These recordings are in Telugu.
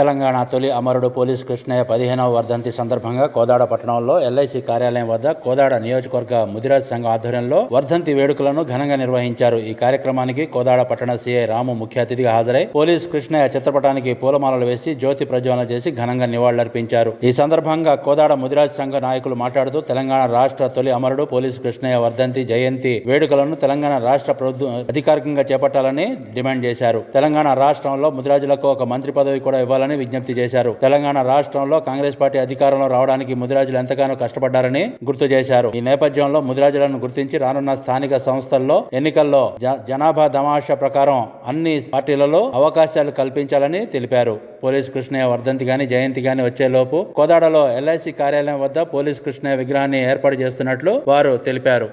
తెలంగాణ తొలి అమరుడు పోలీస్ కృష్ణయ్య పదిహేనవ వర్ధంతి సందర్భంగా కోదాడ పట్టణంలో ఎల్ఐసి కార్యాలయం వద్ద కోదాడ నియోజకవర్గ ముదిరాజ్ సంఘం ఆధ్వర్యంలో వర్ధంతి వేడుకలను ఘనంగా నిర్వహించారు. ఈ కార్యక్రమానికి కోదాడ పట్టణ సీఐ రాము ముఖ్య అతిథిగా హాజరై పోలీస్ కృష్ణయ్య చిత్రపటానికి పూలమాలలు వేసి జ్యోతి ప్రజ్వలన చేసి ఘనంగా నివాళులర్పించారు. ఈ సందర్భంగా కోదాడ ముదిరాజ్ సంఘ నాయకులు మాట్లాడుతూ తెలంగాణ రాష్ట్ర తొలి అమరుడు పోలీస్ కృష్ణయ్య వర్ధంతి జయంతి వేడుకలను తెలంగాణ రాష్ట్ర ప్రభుత్వం అధికారికంగా చేపట్టాలని డిమాండ్ చేశారు. తెలంగాణ రాష్ట్రంలో ముదిరాజులకు ఒక మంత్రి పదవి కూడా ఇవ్వాలని విజ్ఞప్తి చేశారు. తెలంగాణ రాష్ట్రంలో కాంగ్రెస్ పార్టీ అధికారంలో రావడానికి ముదిరాజులు ఎంతగానో కష్టపడ్డారని గుర్తు చేశారు. ఈ నేపథ్యంలో ముదిరాజులను గుర్తించి రానున్న స్థానిక సంస్థల్లో ఎన్నికల్లో జ- జనాభా దమాషా ప్రకారం అన్ని పార్టీలలో అవకాశాలు కల్పించాలని తెలిపారు. పోలీస్ కృష్ణయ్య వర్ధంతి గాని జయంతి గాని వచ్చేలోపు కోదాడలో ఎల్ఐసి కార్యాలయం వద్ద పోలీస్ కృష్ణయ్య విగ్రహాన్ని ఏర్పాటు చేస్తున్నట్లు వారు తెలిపారు.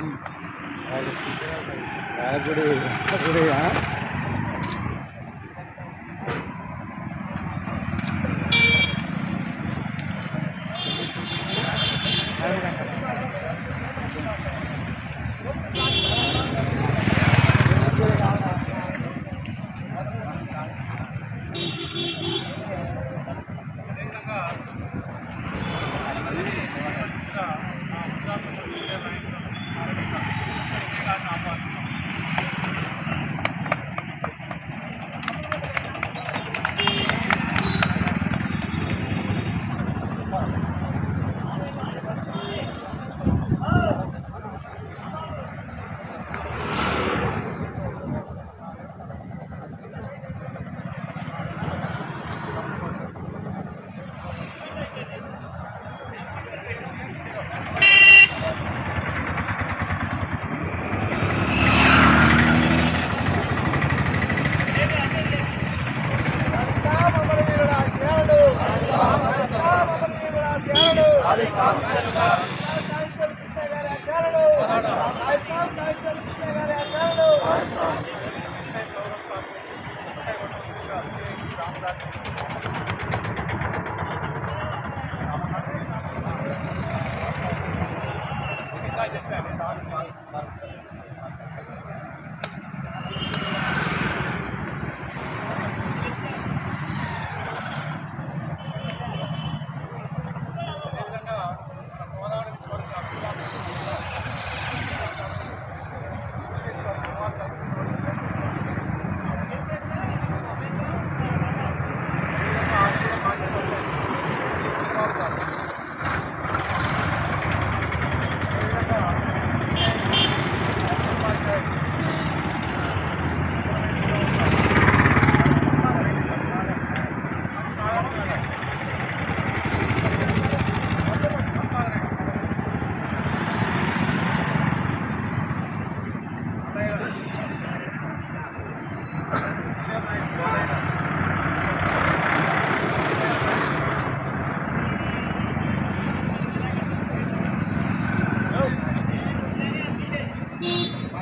응. 아, 그래. 아, 그래. 아, 그래야. 아.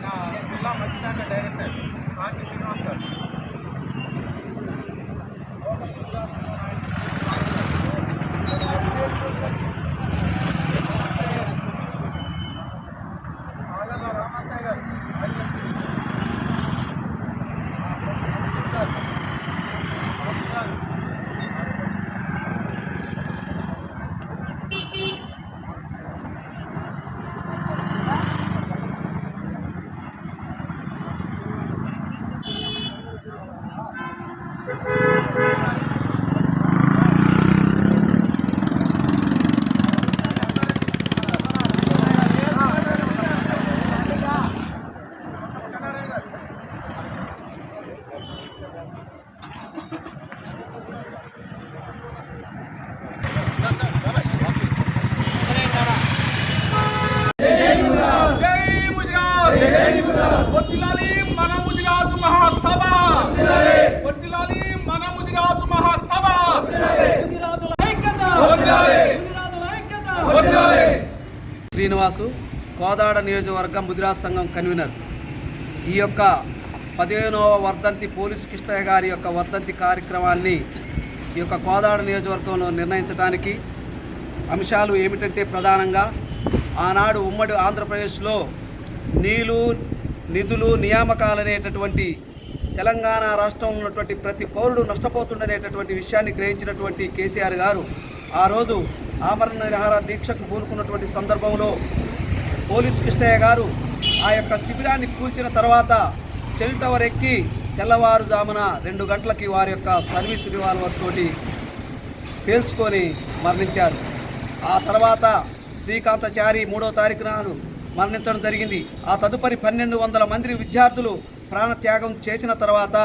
நான் ஃபுல்லாக மச்சாங்க டைரக்டர் కోదాడ నియోజకవర్గం ముదిరాజ్ సంఘం కన్వీనర్. ఈ యొక్క పదిహేనవ వర్ధంతి పోలీస్ కృష్ణయ్య గారి యొక్క వర్ధంతి కార్యక్రమాన్ని ఈ యొక్క కోదాడ నియోజకవర్గంలో నిర్ణయించడానికి అంశాలు ఏమిటంటే ప్రధానంగా ఆనాడు ఉమ్మడి ఆంధ్రప్రదేశ్లో నీళ్ళు నిధులు నియామకాలు అనేటటువంటి తెలంగాణ రాష్ట్రంలో ఉన్నటువంటి ప్రతి పౌరుడు నష్టపోతుండనేటటువంటి విషయాన్ని గ్రహించినటువంటి కేసీఆర్ గారు ఆ రోజు ఆమరణ నిరహార దీక్షకు పూనుకున్నటువంటి సందర్భంలో పోలీస్ కృష్ణయ్య గారు ఆ యొక్క శిబిరాన్ని కూల్చిన తర్వాత సెల్ టవర్ ఎక్కి తెల్లవారుజామున రెండు గంటలకి వారి యొక్క సర్వీస్ రివాల్వర్ తోటి పేల్చుకొని మరణించారు. ఆ తర్వాత శ్రీకాంతచారి మూడో తారీఖు నాడు మరణించడం జరిగింది. ఆ తదుపరి పన్నెండు వందల మంది విద్యార్థులు ప్రాణత్యాగం చేసిన తర్వాత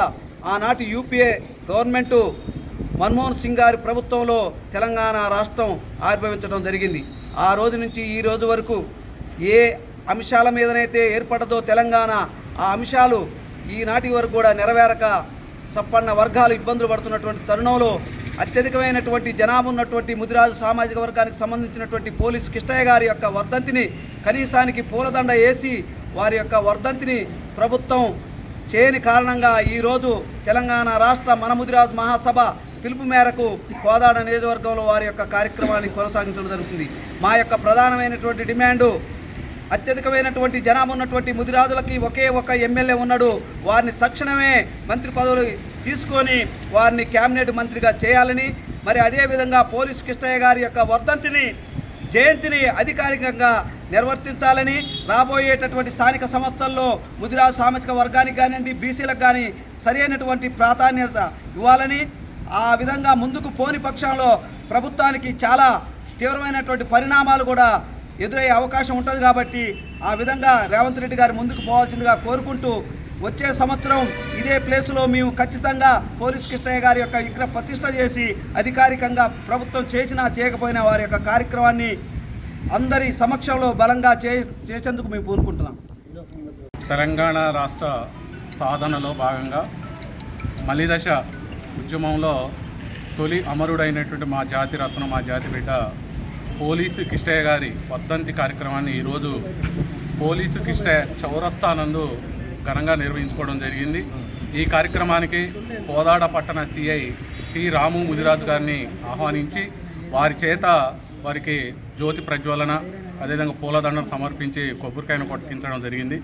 ఆనాటి యూపీఏ గవర్నమెంటు మన్మోహన్ సింగ్ గారి ప్రభుత్వంలో తెలంగాణ రాష్ట్రం ఆవిర్భవించడం జరిగింది. ఆ రోజు నుంచి ఈ రోజు వరకు ఏ అంశాల మీదనైతే ఏర్పడదో తెలంగాణ ఆ అంశాలు ఈనాటి వరకు కూడా నెరవేరక సంపన్న వర్గాలు ఇబ్బందులు పడుతున్నటువంటి తరుణంలో అత్యధికమైనటువంటి జనాభా ఉన్నటువంటి ముదిరాజు సామాజిక వర్గానికి సంబంధించినటువంటి పోలీస్ కిష్టయ్య గారి యొక్క వర్ధంతిని కనీసానికి పూలదండ వేసి వారి యొక్క వర్ధంతిని ప్రభుత్వం చేయని కారణంగా ఈరోజు తెలంగాణ రాష్ట్ర మన ముదిరాజు మహాసభ పిలుపు మేరకు కోదాడ నియోజకవర్గంలో వారి యొక్క కార్యక్రమాన్ని కొనసాగించడం జరుగుతుంది. మా యొక్క ప్రధానమైనటువంటి డిమాండు అత్యధికమైనటువంటి జనాభా ఉన్నటువంటి ముదిరాజులకి ఒకే ఒక ఎమ్మెల్యే ఉన్నాడు. వారిని తక్షణమే మంత్రి పదవులు తీసుకొని వారిని క్యాబినెట్ మంత్రిగా చేయాలని మరి అదేవిధంగా పోలీస్ కృష్ణయ్య గారి యొక్క వర్ధంతిని జయంతిని అధికారికంగా నిర్వర్తించాలని రాబోయేటటువంటి స్థానిక సంస్థల్లో ముదిరాజు సామాజిక వర్గానికి కానివ్వండి బీసీలకు కానీ సరైనటువంటి ప్రాధాన్యత ఇవ్వాలని ఆ విధంగా ముందుకు పోని పక్షంలో ప్రభుత్వానికి చాలా తీవ్రమైనటువంటి పరిణామాలు కూడా ఎదురయ్యే అవకాశం ఉంటుంది కాబట్టి ఆ విధంగా రేవంత్ రెడ్డి గారు ముందుకు పోవాల్సిందిగా కోరుకుంటూ వచ్చే సంవత్సరం ఇదే ప్లేసులో మేము ఖచ్చితంగా పోలీస్ కృష్ణయ్య గారి యొక్క విగ్రహ ప్రతిష్ట చేసి అధికారికంగా ప్రభుత్వం చేసినా చేయకపోయినా వారి యొక్క కార్యక్రమాన్ని అందరి సమక్షంలో బలంగా చే చేసేందుకు మేము కోరుకుంటున్నాం. తెలంగాణ రాష్ట్ర సాధనలో భాగంగా మలిదశ ఉద్యమంలో తొలి అమరుడైనటువంటి మా జాతి రత్నం మా జాతి బిడ్డ పోలీసు కిష్టయ్య గారి వర్ధంతి కార్యక్రమాన్ని ఈరోజు పోలీసు కిష్టయ్య చౌరస్థానందు ఘనంగా నిర్వహించుకోవడం జరిగింది. ఈ కార్యక్రమానికి కోదాడ పట్టణ సిఐ టి రాము ముదిరాజు గారిని ఆహ్వానించి వారి చేత వారికి జ్యోతి ప్రజ్వలన అదేవిధంగా పూలదండను సమర్పించి కొబ్బరికాయను కొట్టించడం జరిగింది.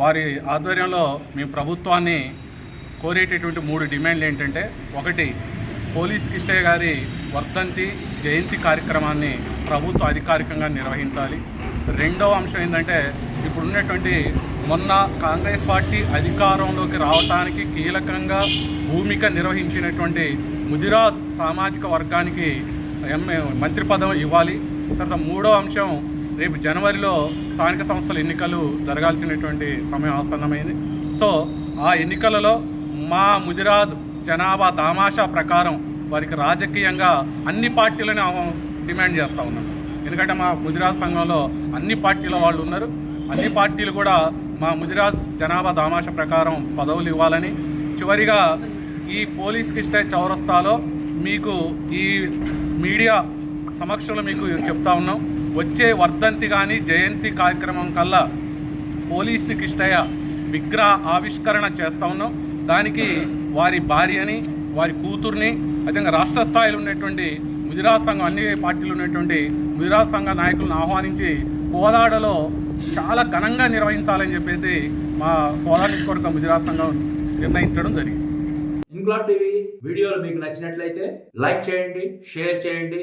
వారి ఆధ్వర్యంలో మేము ప్రభుత్వాన్ని కోరేటటువంటి మూడు డిమాండ్లు ఏంటంటే ఒకటి పోలీస్ కిష్టయ్య గారి వర్ధంతి జయంతి కార్యక్రమాన్ని ప్రభుత్వం అధికారికంగా నిర్వహించాలి. రెండవ అంశం ఏంటంటే ఇప్పుడున్నటువంటి మొన్న కాంగ్రెస్ పార్టీ అధికారంలోకి రావటానికి కీలకంగా భూమిక నిర్వహించినటువంటి ముదిరాజ్ సామాజిక వర్గానికి ఎంఏ మంత్రి పదవి ఇవ్వాలి. తర్వాత మూడో అంశం రేపు జనవరిలో స్థానిక సంస్థల ఎన్నికలు జరగాల్సినటువంటి సమయం ఆసన్నమైంది. సో ఆ ఎన్నికలలో మా ముదిరాజ్ జనాభా దామాషా ప్రకారం వారికి రాజకీయంగా అన్ని పార్టీలను డిమాండ్ చేస్తూ ఉన్నాం ఎందుకంటే మా ముదిరాజ్ సంఘంలో అన్ని పార్టీల వాళ్ళు ఉన్నారు. అన్ని పార్టీలు కూడా మా ముదిరాజ్ జనాభా దామాష ప్రకారం పదవులు ఇవ్వాలని. చివరిగా ఈ పోలీస్ కిస్టే చౌరస్తాలో మీకు ఈ మీడియా సమక్షంలో మీకు చెప్తా ఉన్నాం. వచ్చే వర్ధంతి కానీ జయంతి కార్యక్రమం కల్లా పోలీసు కిష్టయ్య విగ్రహ ఆవిష్కరణ చేస్తా ఉన్నాం. దానికి వారి భార్యని వారి కూతుర్ని అదేవిధంగా రాష్ట్ర స్థాయిలో ఉన్నటువంటి ముదిరాజ్ సంఘం అన్ని పార్టీలు ఉన్నటువంటి ముదిరాజ్ సంఘ నాయకులను ఆహ్వానించి కోదాడలో చాలా ఘనంగా నిర్వహించాలని చెప్పేసి మా కోదాడ నియోజకవర్గ ముదిరాజ్ సంఘం నిర్ణయించడం జరిగింది. ఇంక్లాబ్ టీవీ వీడియోలు మీకు నచ్చినట్లయితే లైక్ చేయండి షేర్ చేయండి.